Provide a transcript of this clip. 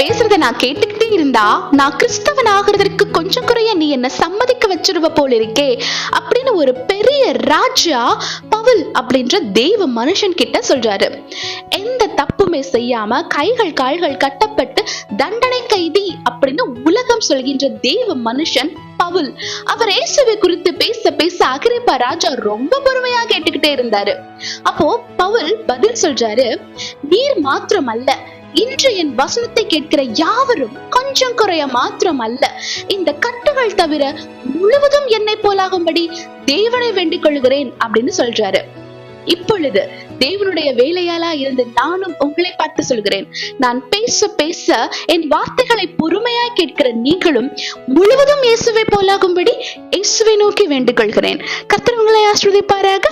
பேசுறத நான் கேட்டுக்கிட்டே இருந்தா நான் கிறிஸ்தவன் ஆகிறதற்கு கொஞ்சம் குறைய நீ என்ன சம்மதிக்க வச்சிருவ போல இருக்கே அப்படின்னு ஒரு பெரிய ராஜா பவுல் அப்படின்ற தெய்வ மனுஷன் கிட்ட சொல்றாரு. எந்த தப்புமே செய்யாம கைகள் கால்கள் கட்டப்பட்டு தண்டனை கைதி அப்படின்னு உலகம் சொல்கின்ற தெய்வ மனுஷன் பவுல். அவர் இயேசுவை குறித்து பேச பேச அகிரிப்பா ராஜா ரொம்ப பொறுமையா கேட்டுக்கிட்டே இருந்தாரு. அப்போ பவுல் பதில் சொல்றாரு நீர் மாத்திரம் அல்ல இன்று என் வசனத்தை கேட்கிற யாவரும் கொஞ்சம் குறைய மாத்திரம் அல்ல இந்த கட்டுகள் தவிர முழுவதும் என்னை போலாகும்படி தேவனை வேண்டிக் கொள்கிறேன் அப்படின்னு சொல்றாரு. இப்பொழுது தேவனுடைய வேலையாளா இருந்து நானும் உங்களை பார்த்து சொல்கிறேன். நான் பேச பேச என் வார்த்தைகளை பொறுமையாய் கேட்கிற நீங்களும் முழுவதும் இயேசுவை போலாகும்படி இயேசுவை நோக்கி வேண்டுகொள்கிறேன் கத்திரவங்களை கர்த்தர் உங்களை ஆஸ்ரதிப்பாராக